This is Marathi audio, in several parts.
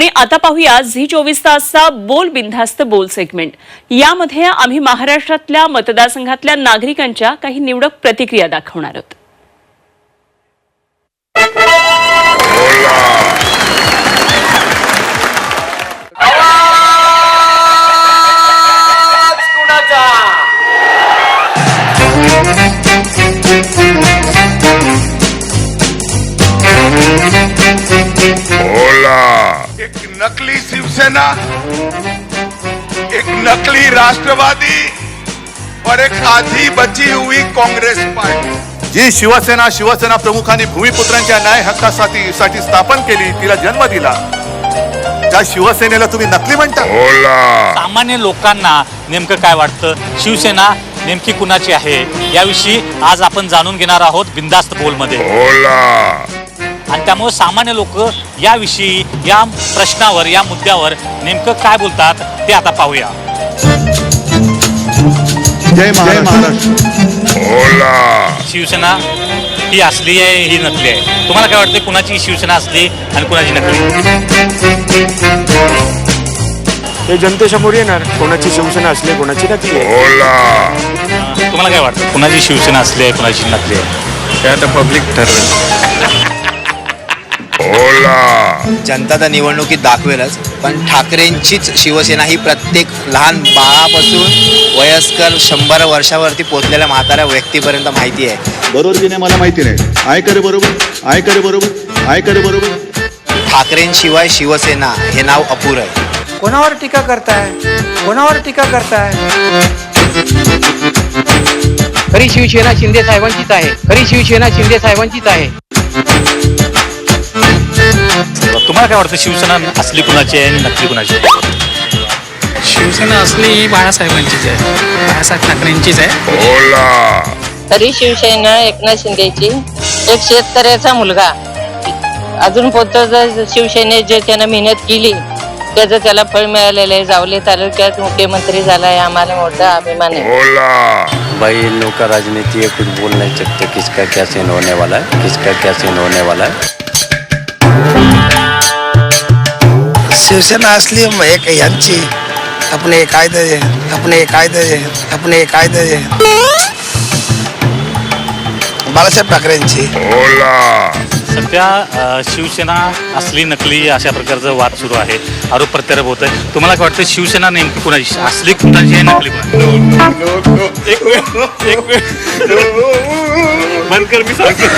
आणि आता पाहूया झी चोवीस तासचा बोल बिनधास्त बोल सेगमेंट यामध्ये आम्ही महाराष्ट्रातल्या मतदारसंघातल्या नागरिकांच्या काही निवडक प्रतिक्रिया दाखवणार आहोत. नकली शिवसेना एक नकली राष्ट्रवादी और एक आधी बची हुई कांग्रेस पार्टी। जी शिवसेना शिवसेना प्रमुखांनी भूमिपुत्रांच्या न्याय हक्कासाठी साठी स्थापन केली तिला जन्म दिला. त्या शिवसेनेला तुम्ही नकली म्हणता? सामान्य लोकांना नेमकं काय वाटतं? शिवसेना नेमकी कुणाची आहे? याविषयी आज आपण जाणून घेणार आहोत बिंदास्त बोलमध्ये. बोला. आणि त्यामुळे सामान्य लोक याविषयी या प्रश्नावर या मुद्द्यावर नेमकं काय बोलतात ते आता पाहूया. जय महाराष्ट्र. बोला शिवसेना ही असली आहे ही नकली आहे. तुम्हाला काय वाटतं कुणाची शिवसेना असली आणि कुणाची नकली? हे जनतेसमोर येणार. कोणाची शिवसेना असली कोणाची नकली तुम्हाला काय वाटतं? कुणाची शिवसेना असली आहे कुणाची नकली आहे? ते आता पब्लिक ठरवेल. जनता तर निवडणुकीत दाखवेलच पण ठाकरेंचीच शिवसेना ही प्रत्येक लहान बाळापासून वयस्कर शंभर वर्षावरती पोचलेल्या म्हाताऱ्या व्यक्तीपर्यंत माहिती आहे. बरोबर की नाही मला माहिती नाही. आहे करे बरोबर आहे करे बरोबर आहे करे बरोबर. ठाकरेंशिवाय शिवसेना हे नाव अपुरं आहे. कोणावर टीका करताय? कोणावर टीका करताय? खरी शिवसेना शिंदे साहेबांचीच आहे. खरी शिवसेना शिंदे साहेबांचीच आहे. तुम्हाला काय वाटतं शिवसेना असली कुणाची आहे आणि नकली कुणाची आहे? शिवसेना असली ही बाळासाहेबांचीच आहे. बाळासाहेब ठाकरेंचीच आहे. खरी शिवसेना एकनाथ शिंदेची एक शेतकऱ्याचा मुलगा. अजून कोणतं शिवसेनेत जे त्यानं मेहनत केली त्याचं त्याला फळ मिळालेलं आहे. जावले तालुक्यात मुख्यमंत्री झाला आहे आम्हाला मोठा अभिमान आहे. बोला. भाई इन लोग का राजनीति है कुछ बोल नहीं सकते किसका क्या सीन होने वाला है किसका क्या सीन होने वाला है शिवसेना असली एक यांची. अपने कायदे अपने कायदे अपने कायदे. बाळासाहेब ठाकरेंची. सध्या अ, शिवसेना असली नकली अशा प्रकारचा वाद सुरू आहे. आरोप प्रत्यारोप होत आहे तुम्हाला काय वाटतं शिवसेना नेमकी कुणाची? असली कुणाची आहे नकली? कुणाची एक एक बंद कर मी सांगतो.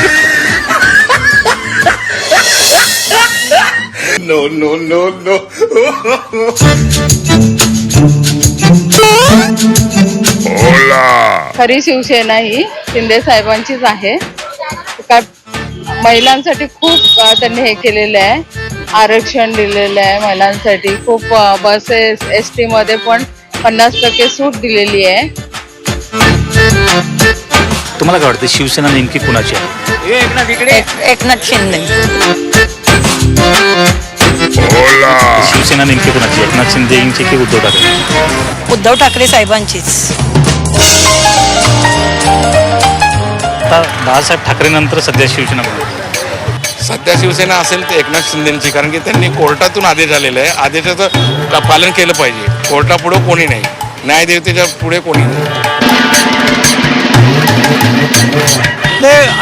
नो नो नो नो बोला खरी शिवसेना ही शिंदे साहेबांचीच आहे. काय महिलांसाठी खूप अ, त्यांनी हे केलेलं आहे. आरक्षण दिलेलं आहे महिलांसाठी. खूप बसेस एस टी मध्ये पण पन्नास टक्के सूट दिलेली आहे. तुम्हाला काय वाटतं शिवसेना नेमकी कुणाची आहे? एकनाथ शिंदे. शिवसेना नेमकी कुणाची आहे? एकनाथ शिंदेची की उद्धव ठाकरे? उद्धव ठाकरे साहेबांचीच. आता बाळासाहेब ठाकरे नंतर सध्या शिवसेना? सध्या शिवसेना असेल तर एकनाथ शिंदेची कारण की त्यांनी कोर्टातून आदेश आलेला आहे. आदेशाचं पालन केलं पाहिजे. कोर्टापुढं कोणी नाही. न्यायदेवतेच्या पुढे कोणी नाही.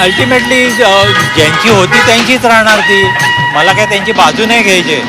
अल्टिमेटली ज्यांची होती त्यांचीच राहणार ती. मला काय त्यांची बाजू नाही घ्यायची?